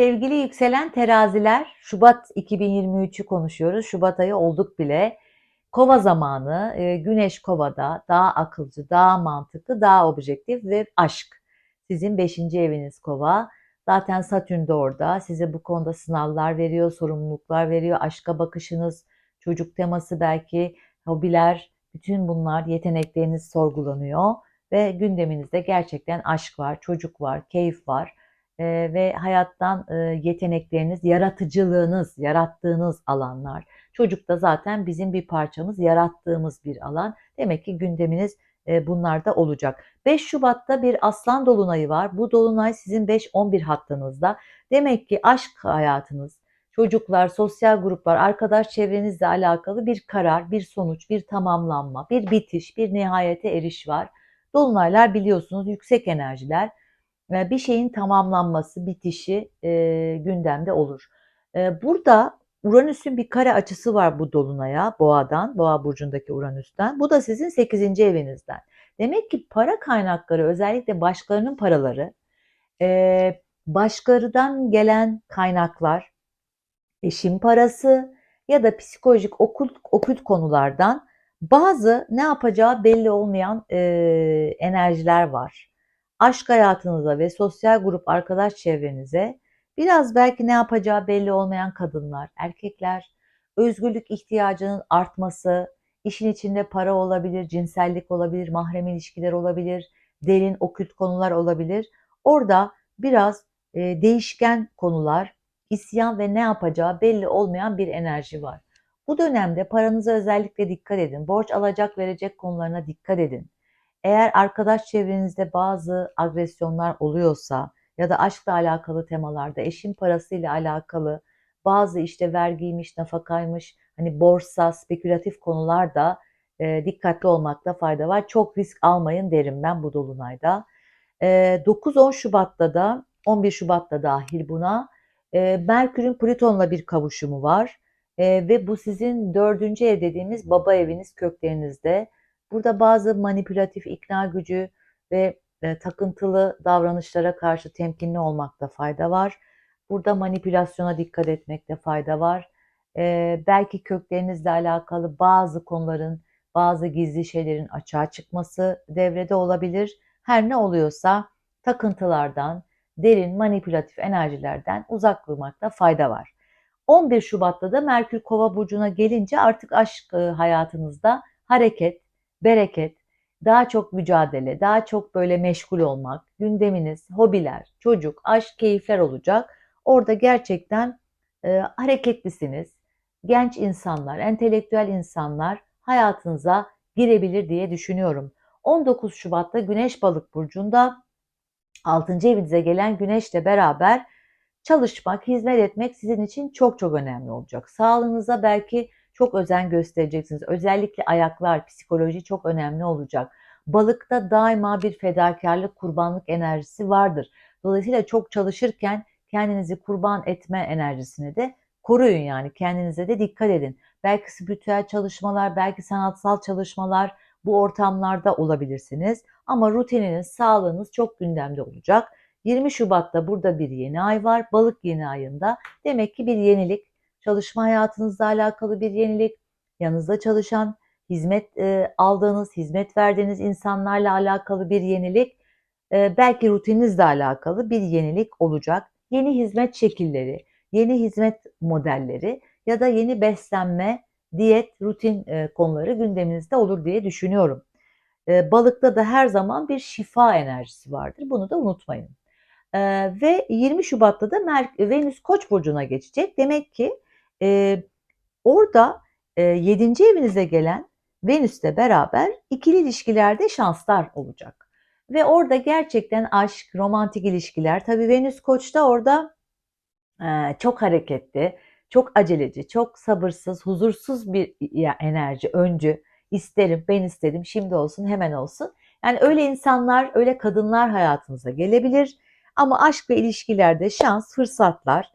Sevgili yükselen teraziler, Şubat 2023'ü konuşuyoruz. Şubat ayı olduk bile. Kova zamanı, e, Güneş Kova'da daha akılcı, daha mantıklı, daha objektif ve aşk. Sizin 5. eviniz Kova. Zaten Satürn de orada. Size bu konuda sınavlar veriyor, sorumluluklar veriyor. Aşka bakışınız, çocuk teması belki, hobiler, bütün bunlar yetenekleriniz sorgulanıyor. Ve gündeminizde gerçekten aşk var, çocuk var, keyif var e, ve hayattan e, yetenekleriniz, yaratıcılığınız, yarattığınız alanlar. Çocuk da zaten bizim bir parçamız, yarattığımız bir alan. Demek ki gündeminiz e, bunlarda olacak. 5 Şubat'ta bir aslan dolunayı var. Bu dolunay sizin 5-11 hattınızda. Demek ki aşk hayatınız, çocuklar, sosyal gruplar, arkadaş çevrenizle alakalı bir karar, bir sonuç, bir tamamlanma, bir bitiş, bir nihayete eriş var. Dolunaylar biliyorsunuz yüksek enerjiler bir şeyin tamamlanması, bitişi e, gündemde olur. E, burada Uranüs'ün bir kare açısı var bu dolunaya, Boğa'dan, Boğa burcundaki Uranüs'ten. Bu da sizin 8. evinizden. Demek ki para kaynakları, özellikle başkalarının paraları, e, başkalarından gelen kaynaklar, eşin parası ya da psikolojik okült, okült konulardan bazı ne yapacağı belli olmayan e, enerjiler var aşk hayatınıza ve sosyal grup arkadaş çevrenize biraz belki ne yapacağı belli olmayan kadınlar, erkekler, özgürlük ihtiyacının artması, işin içinde para olabilir, cinsellik olabilir, mahrem ilişkiler olabilir, derin okült konular olabilir. Orada biraz e, değişken konular, isyan ve ne yapacağı belli olmayan bir enerji var. Bu dönemde paranıza özellikle dikkat edin. Borç alacak verecek konularına dikkat edin. Eğer arkadaş çevrenizde bazı agresyonlar oluyorsa ya da aşkla alakalı temalarda eşin parasıyla alakalı bazı işte vergiymiş, nafakaymış, hani borsa, spekülatif konularda e, dikkatli olmakta fayda var. Çok risk almayın derim ben bu dolunayda. E, 9-10 Şubat'ta da 11 Şubat'ta dahil buna e, Merkür'ün Plüton'la bir kavuşumu var. E, ve bu sizin dördüncü ev dediğimiz baba eviniz köklerinizde. Burada bazı manipülatif ikna gücü ve e, takıntılı davranışlara karşı temkinli olmakta fayda var. Burada manipülasyona dikkat etmekte fayda var. E, belki köklerinizle alakalı bazı konuların, bazı gizli şeylerin açığa çıkması devrede olabilir. Her ne oluyorsa takıntılardan, derin manipülatif enerjilerden uzak durmakta fayda var. 11 Şubat'ta da Merkür Kova burcuna gelince artık aşk e, hayatınızda hareket, bereket, daha çok mücadele, daha çok böyle meşgul olmak, gündeminiz, hobiler, çocuk, aşk, keyifler olacak. Orada gerçekten e, hareketlisiniz. Genç insanlar, entelektüel insanlar hayatınıza girebilir diye düşünüyorum. 19 Şubat'ta Güneş Balık burcunda 6. evinize gelen Güneşle beraber çalışmak, hizmet etmek sizin için çok çok önemli olacak. Sağlığınıza belki çok özen göstereceksiniz. Özellikle ayaklar, psikoloji çok önemli olacak. Balıkta daima bir fedakarlık, kurbanlık enerjisi vardır. Dolayısıyla çok çalışırken kendinizi kurban etme enerjisini de koruyun yani kendinize de dikkat edin. Belki spiritüel çalışmalar, belki sanatsal çalışmalar bu ortamlarda olabilirsiniz. Ama rutininiz, sağlığınız çok gündemde olacak. 20 Şubat'ta burada bir yeni ay var. Balık yeni ayında. Demek ki bir yenilik, çalışma hayatınızla alakalı bir yenilik, yanınızda çalışan, hizmet e, aldığınız, hizmet verdiğiniz insanlarla alakalı bir yenilik, e, belki rutininizle alakalı bir yenilik olacak. Yeni hizmet şekilleri, yeni hizmet modelleri ya da yeni beslenme, diyet, rutin e, konuları gündeminizde olur diye düşünüyorum. E, balıkta da her zaman bir şifa enerjisi vardır. Bunu da unutmayın. E, ve 20 Şubat'ta da Mer Venüs Koç burcuna geçecek. Demek ki e, orada e, 7. evinize gelen Venüs'le beraber ikili ilişkilerde şanslar olacak. Ve orada gerçekten aşk, romantik ilişkiler. Tabii Venüs Koç'ta orada e, çok hareketli, çok aceleci, çok sabırsız, huzursuz bir enerji, öncü. İsterim, ben istedim, şimdi olsun, hemen olsun. Yani öyle insanlar, öyle kadınlar hayatımıza gelebilir. Ama aşk ve ilişkilerde şans, fırsatlar,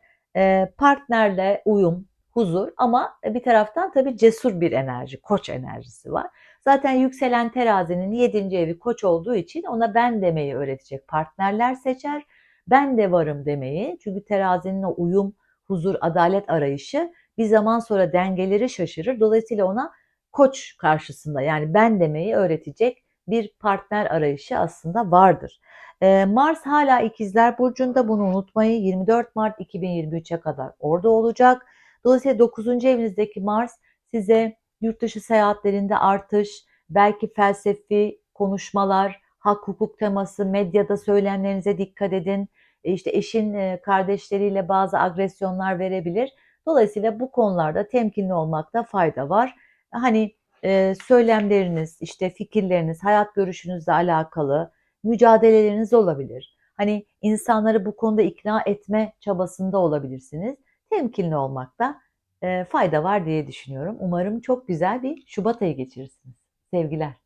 partnerle uyum, huzur ama bir taraftan tabii cesur bir enerji, koç enerjisi var. Zaten yükselen terazinin 7. evi koç olduğu için ona ben demeyi öğretecek partnerler seçer. ben de varım demeyi. Çünkü terazinin o uyum, huzur, adalet arayışı bir zaman sonra dengeleri şaşırır. Dolayısıyla ona koç karşısında yani ben demeyi öğretecek bir partner arayışı aslında vardır. Ee, Mars hala ikizler burcunda bunu unutmayın 24 Mart 2023'e kadar orada olacak. Dolayısıyla 9. evinizdeki Mars size yurt dışı seyahatlerinde artış, belki felsefi konuşmalar, hak hukuk teması, medyada söylemlerinize dikkat edin. E, İşte eşin e, kardeşleriyle bazı agresyonlar verebilir. Dolayısıyla bu konularda temkinli olmakta fayda var. Hani e, söylemleriniz, işte fikirleriniz, hayat görüşünüzle alakalı mücadeleleriniz olabilir. Hani insanları bu konuda ikna etme çabasında olabilirsiniz. Temkinli olmakta fayda var diye düşünüyorum. Umarım çok güzel bir Şubat ayı geçirirsiniz. Sevgiler.